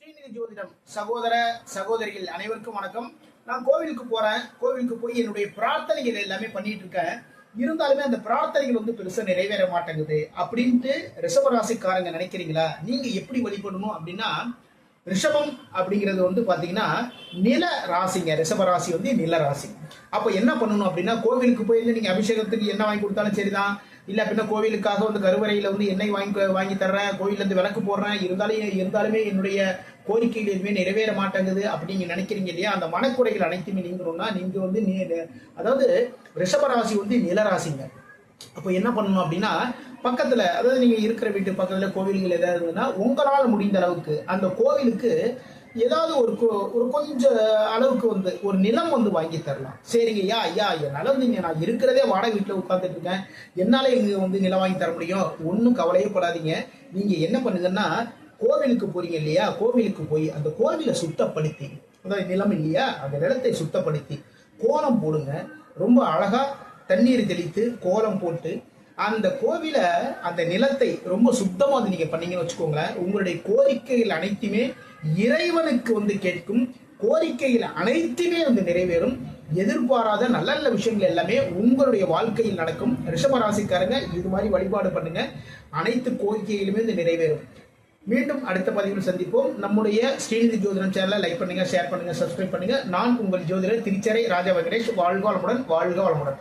ஸ்ரீநிதி ஜோதிடம் சகோதர சகோதரிகள் அனைவருக்கும் வணக்கம். நான் கோவிலுக்கு போறேன். கோவிலுக்கு போய் என்னுடைய பிரார்த்தனைகள் எல்லாமே பண்ணிட்டு இருக்கேன். இருந்தாலுமே அந்த பிரார்த்தனைகள் வந்து பெருசா நிறைவேற மாட்டேங்குது. அப்படின்ட்டு ரிஷபராசிக்காரங்க நினைக்கிறீங்களா? நீங்க எப்படி வழிபடணும் அப்படின்னா ரிஷபம் அப்படிங்கிறது வந்து பாத்தீங்கன்னா நில ராசிங்க. ரிஷப ராசி வந்து நில ராசி. அப்போ என்ன பண்ணணும் அப்படின்னா கோவிலுக்கு போயிருந்து நீங்க அபிஷேகத்துக்கு என்ன வாங்கி கொடுத்தாலும் சரிதான். இல்ல அப்படின்னா கோவிலுக்காக வந்து கருவறையில வந்து எண்ணெய் வாங்கி வாங்கி தர்றேன் கோவில்ல இருந்து விளக்கு போடுறேன். இருந்தாலும் இருந்தாலுமே என்னுடைய கோரிக்கைகள் எதுவுமே நிறைவேற மாட்டேங்குது அப்படின்னு நினைக்கிறீங்க இல்லையா? அந்த மனக்குறைகள் அனைத்துமே நீங்கணும்னா நீங்க வந்து நீ- அதாவது ரிஷபராசி வந்து நிலராசிங்க அப்போ என்ன பண்ணணும் அப்படின்னா பக்கத்துல அதாவது நீங்க இருக்கிற வீட்டு பக்கத்துல கோவில்கள் ஏதாவது இருந்ததுன்னா முடிந்த அளவுக்கு அந்த கோவிலுக்கு ஏதாவது ஒரு ஒரு கொஞ்ச அளவுக்கு வந்து ஒரு நிலம் வந்து வாங்கி தரலாம். சரிங்க ஐயா ஐயா என்னால வந்து நான் இருக்கிறதே வாடகை வீட்டில் உட்காந்துட்டு இருக்கேன் என்னால் இங்கே வந்து நிலம் வாங்கி தர முடியும். ஒன்றும் கவலையே படாதீங்க. நீங்கள் என்ன பண்ணுங்கன்னா கோவிலுக்கு போறீங்க இல்லையா? கோவிலுக்கு போய் அந்த கோவிலை சுத்தப்படுத்தி அதாவது நிலம் இல்லையா? அந்த நிலத்தை சுத்தப்படுத்தி கோலம் போடுங்க. ரொம்ப அழகாக தண்ணீர் தெளித்து கோலம் போட்டு அந்த கோவிலை அந்த நிலத்தை ரொம்ப சுத்தமா அது நீங்க பண்ணீங்கன்னு வச்சுக்கோங்களேன். உங்களுடைய கோரிக்கைகள் அனைத்துமே இறைவனுக்கு வந்து கேட்கும். கோரிக்கைகள் அனைத்துமே வந்து நிறைவேறும். எதிர்பாராத நல்ல நல்ல விஷயங்கள் எல்லாமே உங்களுடைய வாழ்க்கையில் நடக்கும். ரிஷபராசிக்காரங்க இது மாதிரி வழிபாடு பண்ணுங்க. அனைத்து கோரிக்கைகளுமே வந்து நிறைவேறும். மீண்டும் அடுத்த பதிவில் சந்திப்போம். நம்முடைய ஸ்ரீநிதி ஜோதிடம் சேனலை லைக் பண்ணுங்க ஷேர் பண்ணுங்க சப்ஸ்கிரைப் பண்ணுங்க. நான் உங்கள் ஜோதிடர் திருச்சரை ராஜா வெங்கடேஷ். வாழ்க வளமுடன் வாழ்க வளமுடன்.